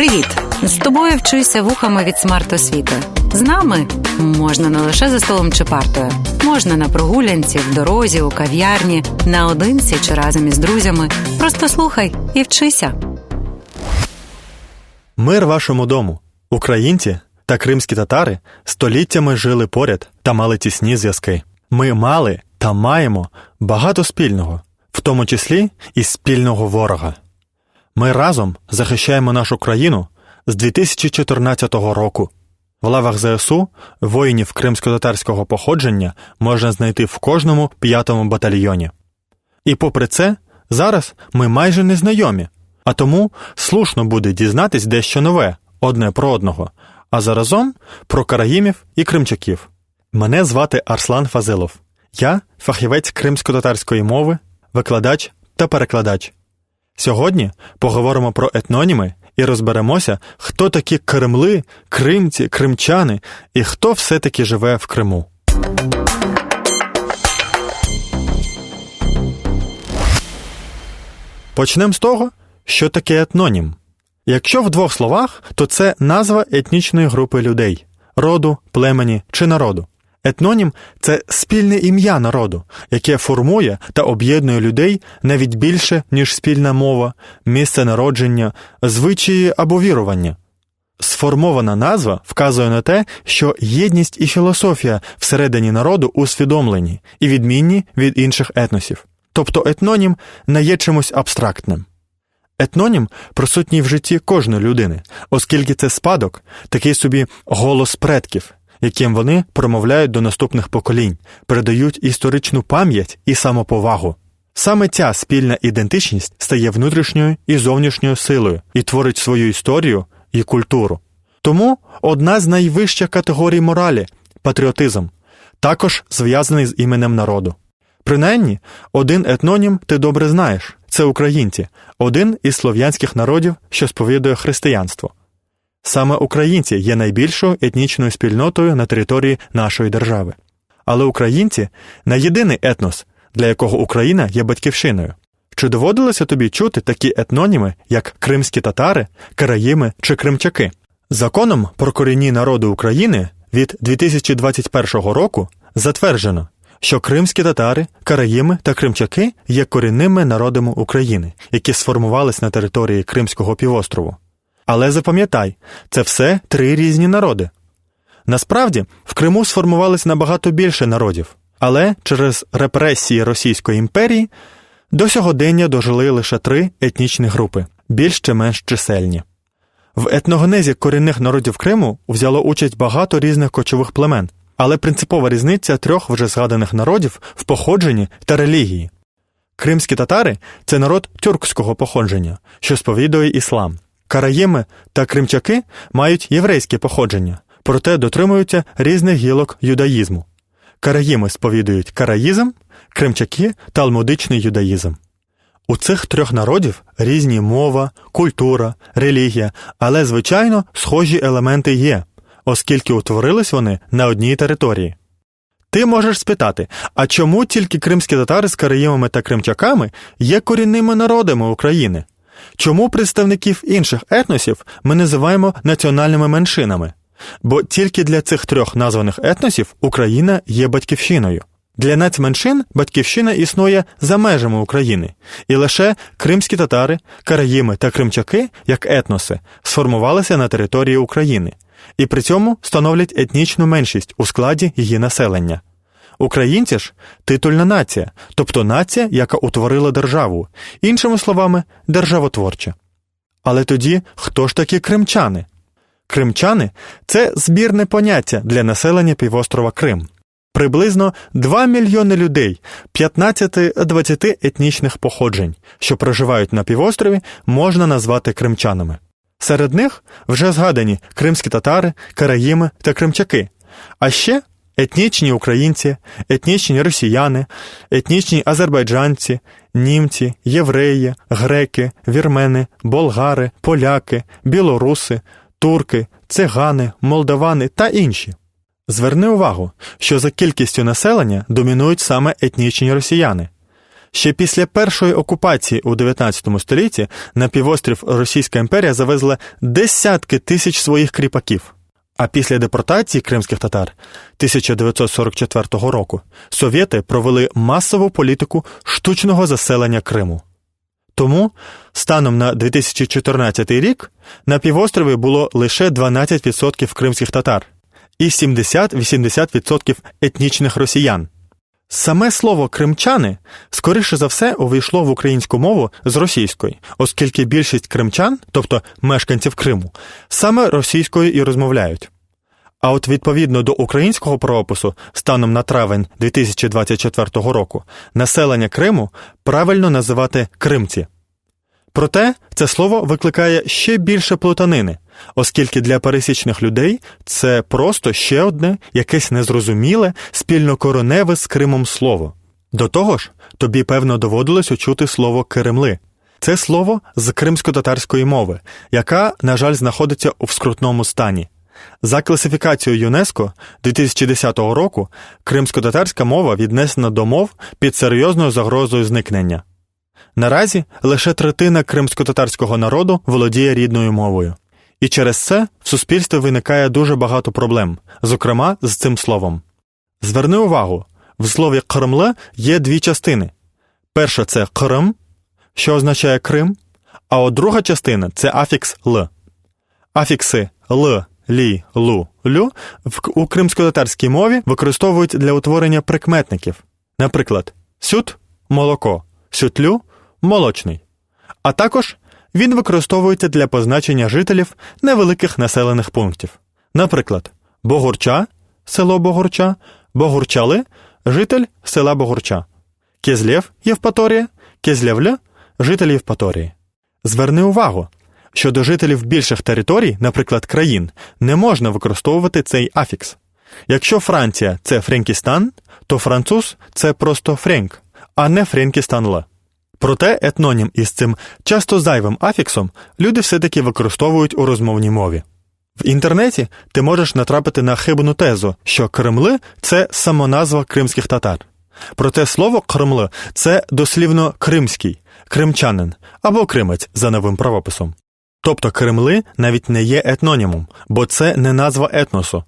Привіт! З тобою вчуся вухами від смарт-освіти. З нами можна не лише за столом чи партою, можна на прогулянці, в дорозі, у кав'ярні, наодинці чи разом із друзями. Просто слухай і вчися. Мир вашому дому. Українці та кримські татари століттями жили поряд та мали тісні зв'язки. Ми мали та маємо багато спільного, в тому числі і спільного ворога. Ми разом захищаємо нашу країну з 2014 року. В лавах ЗСУ воїнів кримсько-татарського походження можна знайти в кожному п'ятому батальйоні. І попри це, зараз ми майже не знайомі, а тому слушно буде дізнатись дещо нове одне про одного, а заразом про караїмів і кримчаків. Мене звати Арслан Фазилов. Я фахівець кримсько-татарської мови, викладач та перекладач. Сьогодні поговоримо про етноніми і розберемося, хто такі кремли, кримці, кримчани і хто все-таки живе в Криму. Почнемо з того, що таке етнонім. Якщо в двох словах, то це назва етнічної групи людей, роду, племені чи народу. Етнонім це спільне ім'я народу, яке формує та об'єднує людей навіть більше, ніж спільна мова, місце народження, звичаї або вірування. Сформована назва вказує на те, що єдність і філософія всередині народу усвідомлені і відмінні від інших етносів. Тобто етнонім не є чимось абстрактним. Етнонім присутній в житті кожної людини, оскільки це спадок, такий собі голос предків, яким вони промовляють до наступних поколінь, передають історичну пам'ять і самоповагу. Саме ця спільна ідентичність стає внутрішньою і зовнішньою силою і творить свою історію і культуру. Тому одна з найвищих категорій моралі патріотизм, також зв'язаний з іменем народу. Принаймні, один етнонім ти добре знаєш це українці, один із слов'янських народів, що сповідує християнство. Саме українці є найбільшою етнічною спільнотою на території нашої держави. Але українці не єдиний етнос, для якого Україна є батьківщиною. Чи доводилося тобі чути такі етноніми, як кримські татари, караїми чи кримчаки? Законом про корінні народи України від 2021 року затверджено, що кримські татари, караїми та кримчаки є корінними народами України, які сформувались на території Кримського півострову. Але запам'ятай, це все три різні народи. Насправді, в Криму сформувалось набагато більше народів, але через репресії Російської імперії до сьогодення дожили лише три етнічні групи, більш чи менш чисельні. В етногенезі корінних народів Криму взяло участь багато різних кочових племен, але принципова різниця трьох вже згаданих народів в походженні та релігії. Кримські татари це народ тюркського походження, що сповідує іслам. Караїми та кримчаки мають єврейське походження, проте дотримуються різних гілок юдаїзму. Караїми сповідують караїзм, кримчаки талмудичний юдаїзм. У цих трьох народів різні мова, культура, релігія, але, звичайно, схожі елементи є, оскільки утворились вони на одній території. Ти можеш спитати, а чому тільки кримські татари з караїмами та кримчаками є корінними народами України? Чому представників інших етносів ми називаємо національними меншинами? Бо тільки для цих трьох названих етносів Україна є батьківщиною. Для нацменшин батьківщина існує за межами України, і лише кримські татари, караїми та кримчаки, як етноси, сформувалися на території України, і при цьому становлять етнічну меншість у складі її населення. Українці ж титульна нація, тобто нація, яка утворила державу, іншими словами, державотворча. Але тоді хто ж такі кримчани? Кримчани це збірне поняття для населення півострова Крим. Приблизно 2 мільйони людей 15-20 етнічних походжень, що проживають на півострові, можна назвати кримчанами. Серед них вже згадані кримські татари, караїми та кримчаки, а ще етнічні українці, етнічні росіяни, етнічні азербайджанці, німці, євреї, греки, вірмени, болгари, поляки, білоруси, турки, цигани, молдавани та інші. Зверни увагу, що за кількістю населення домінують саме етнічні росіяни. Ще після першої окупації у 19 столітті на півострів Російська імперія завезла десятки тисяч своїх кріпаків. А після депортації кримських татар 1944 року совєти провели масову політику штучного заселення Криму. Тому станом на 2014 рік на півострові було лише 12% кримських татар і 70-80% етнічних росіян. Саме слово кримчани скоріше за все увійшло в українську мову з російської, оскільки більшість кримчан, тобто мешканців Криму, саме російською і розмовляють. А от відповідно до українського правопису, станом на травень 2024 року, населення Криму правильно називати кримці. Проте це слово викликає ще більше плутанини, оскільки для пересічних людей це просто ще одне якесь незрозуміле спільнокороневе з Кримом слово. До того ж, тобі певно доводилось учути слово Керемли. Це слово з кримсько-татарської мови, яка, на жаль, знаходиться у скрутному стані. За класифікацією ЮНЕСКО 2010 року кримсько-татарська мова віднесена до мов під серйозною загрозою зникнення. Наразі лише третина кримсько-татарського народу володіє рідною мовою. І через це в суспільстві виникає дуже багато проблем, зокрема з цим словом. Зверни увагу, в слові Кремле є дві частини. Перша це Крим, що означає Крим, а от друга частина це афікс Л. Афікси Л, Лі, Лу, Лю у кримсько-татарській мові використовують для утворення прикметників. Наприклад, сют молоко, сютлю молочний. А також він використовується для позначення жителів невеликих населених пунктів. Наприклад, Богурча, село Богурча, Богурчали, житель села Богурча, Кезлєв Євпаторія, Кезлєвля, житель Євпаторії. Зверни увагу, що до жителів більших територій, наприклад, країн, не можна використовувати цей афікс. Якщо Франція це Френкістан, то француз це просто Френк, а не Френкістан-Ла. Проте етнонім із цим часто зайвим афіксом люди все-таки використовують у розмовній мові. В інтернеті ти можеш натрапити на хибну тезу, що Кремли це самоназва кримських татар. Проте слово Кремли це дослівно кримський, кримчанин або кримець за новим правописом. Тобто Кремли навіть не є етнонімом, бо це не назва етносу.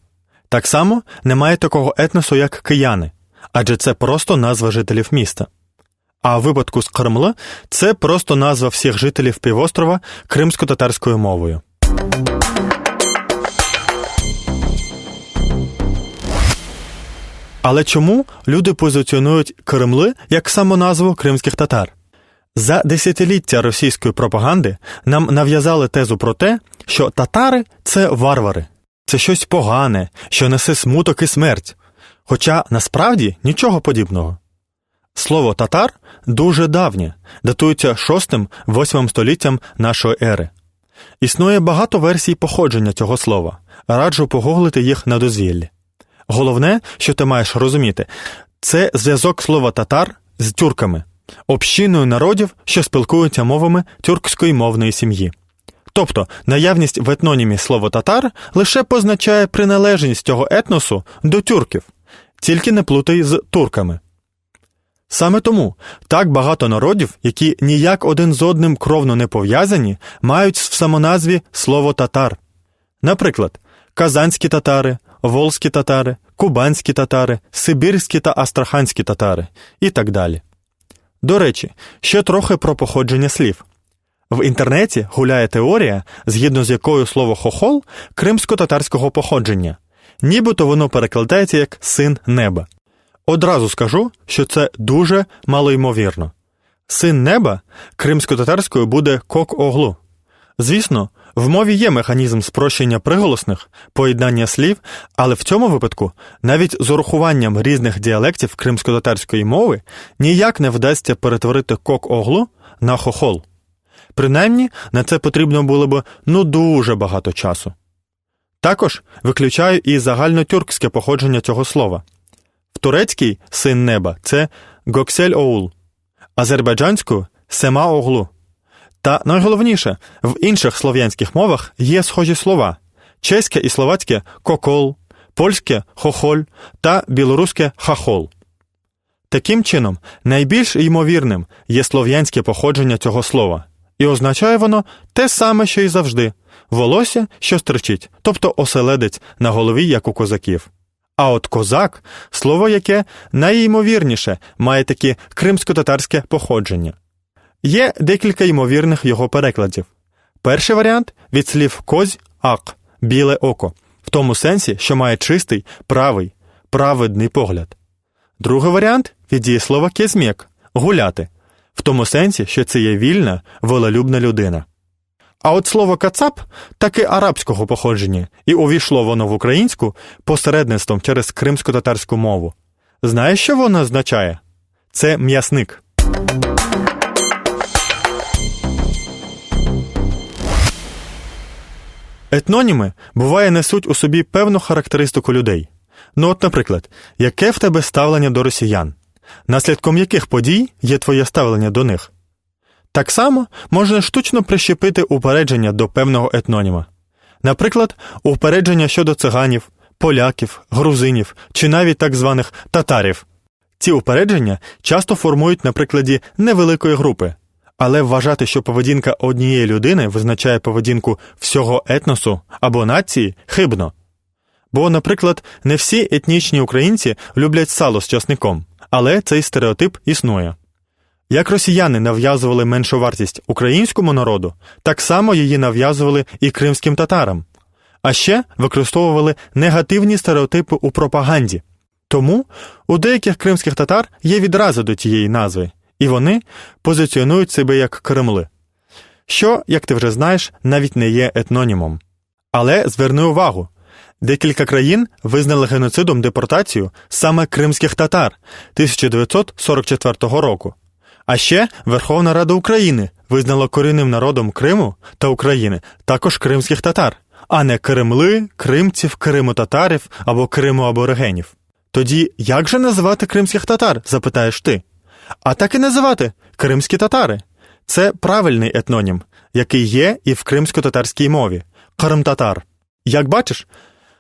Так само немає такого етносу, як кияни, адже це просто назва жителів міста. А в випадку з Кремла це просто назва всіх жителів півострова кримсько-татарською мовою. Але чому люди позиціонують Кремли як самоназву кримських татар? За десятиліття російської пропаганди нам нав'язали тезу про те, що татари це варвари, це щось погане, що несе смуток і смерть. Хоча насправді нічого подібного. Слово татар дуже давнє, датується 6-8 століттям нашої ери. Існує багато версій походження цього слова, раджу погуглити їх на дозвіллі. Головне, що ти маєш розуміти, це зв'язок слова татар з тюрками, общиною народів, що спілкуються мовами тюркської мовної сім'ї. Тобто наявність в етнонімі слова татар лише позначає приналежність цього етносу до тюрків, тільки не плутай з турками. Саме тому так багато народів, які ніяк один з одним кровно не пов'язані, мають в самоназві слово татар. Наприклад, казанські татари, волзькі татари, кубанські татари, сибірські та астраханські татари і так далі. До речі, ще трохи про походження слів. В інтернеті гуляє теорія, згідно з якою слово хохол кримсько-татарського походження, нібито воно перекладається як син неба. Одразу скажу, що це дуже малоймовірно. Син неба кримсько-татарською буде кок оглу. Звісно, в мові є механізм спрощення приголосних, поєднання слів, але в цьому випадку навіть з урахуванням різних діалектів кримсько-татарської мови ніяк не вдасться перетворити кок оглу на хохол. Принаймні, на це потрібно було б ну дуже багато часу. Також виключаю і загальнотюркське походження цього слова. В турецькій син неба це Гоксель Оул, азербайджанською Сема Оглу. Та найголовніше, в інших слов'янських мовах є схожі слова: чеське і словацьке кокол, польське хохоль та білоруське хахол. Таким чином, найбільш ймовірним є слов'янське походження цього слова, і означає воно те саме, що й завжди волосся, що стерчить, тобто оселедець на голові, як у козаків. А от козак слово, яке найймовірніше має таке кримсько-татарське походження. Є декілька ймовірних його перекладів. Перший варіант від слів козь ак біле око, в тому сенсі, що має чистий, правий, праведний погляд. Другий варіант від дієслова кезмєк гуляти, в тому сенсі, що це є вільна, волелюбна людина. А от слово кацап таки арабського походження, і увійшло воно в українську посередництвом через кримсько-татарську мову. Знаєш, що воно означає? Це м'ясник. Етноніми буває несуть у собі певну характеристику людей. Ну, от, наприклад, яке в тебе ставлення до росіян? Наслідком яких подій є твоє ставлення до них? Так само можна штучно прищепити упередження до певного етноніма. Наприклад, упередження щодо циганів, поляків, грузинів чи навіть так званих татарів. Ці упередження часто формують на прикладі невеликої групи, але вважати, що поведінка однієї людини визначає поведінку всього етносу або нації, хибно. Бо, наприклад, не всі етнічні українці люблять сало з часником, але цей стереотип існує. Як росіяни нав'язували меншу вартість українському народу, так само її нав'язували і кримським татарам, а ще використовували негативні стереотипи у пропаганді. Тому у деяких кримських татар є відразу до тієї назви, і вони позиціонують себе як Кремли, що, як ти вже знаєш, навіть не є етнонімом. Але зверни увагу. Декілька країн визнали геноцидом депортацію саме кримських татар 1944 року. А ще Верховна Рада України визнала корінним народом Криму та України також кримських татар, а не кремли, кримців, криму-татарів або криму-аборигенів. Тоді як же називати кримських татар? запитаєш ти. А так і називати кримські татари. Це правильний етнонім, який є і в кримсько-татарській мові Крим-татар. Як бачиш,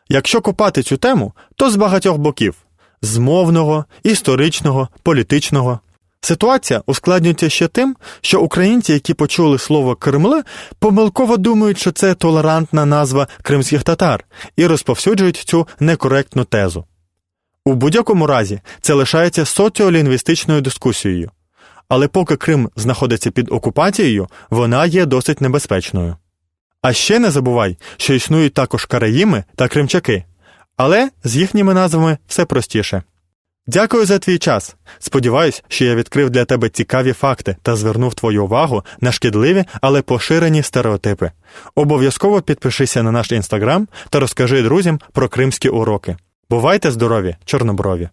якщо копати цю тему, то з багатьох боків з мовного, історичного, політичного. Ситуація ускладнюється ще тим, що українці, які почули слово Кремли, помилково думають, що це толерантна назва кримських татар, і розповсюджують цю некоректну тезу. У будь-якому разі це лишається соціолінгвістичною дискусією, але поки Крим знаходиться під окупацією, вона є досить небезпечною. А ще не забувай, що існують також караїми та кримчаки, але з їхніми назвами все простіше. Дякую за твій час. Сподіваюсь, що я відкрив для тебе цікаві факти та звернув твою увагу на шкідливі, але поширені стереотипи. Обов'язково підпишися на наш інстаграм та розкажи друзям про кримські уроки. Бувайте здорові, чорноброві!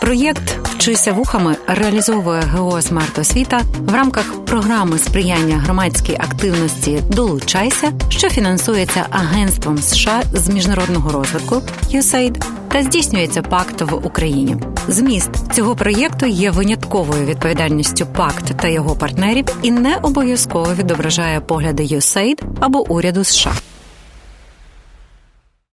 Проєкт Вчися вухами реалізовує ГО «Смарт Освіта» в рамках програми сприяння громадській активності Долучайся, що фінансується Агентством США з міжнародного розвитку USAID та здійснюється пакт в Україні. Зміст цього проєкту є винятковою відповідальністю пакт та його партнерів і не обов'язково відображає погляди USAID або уряду США.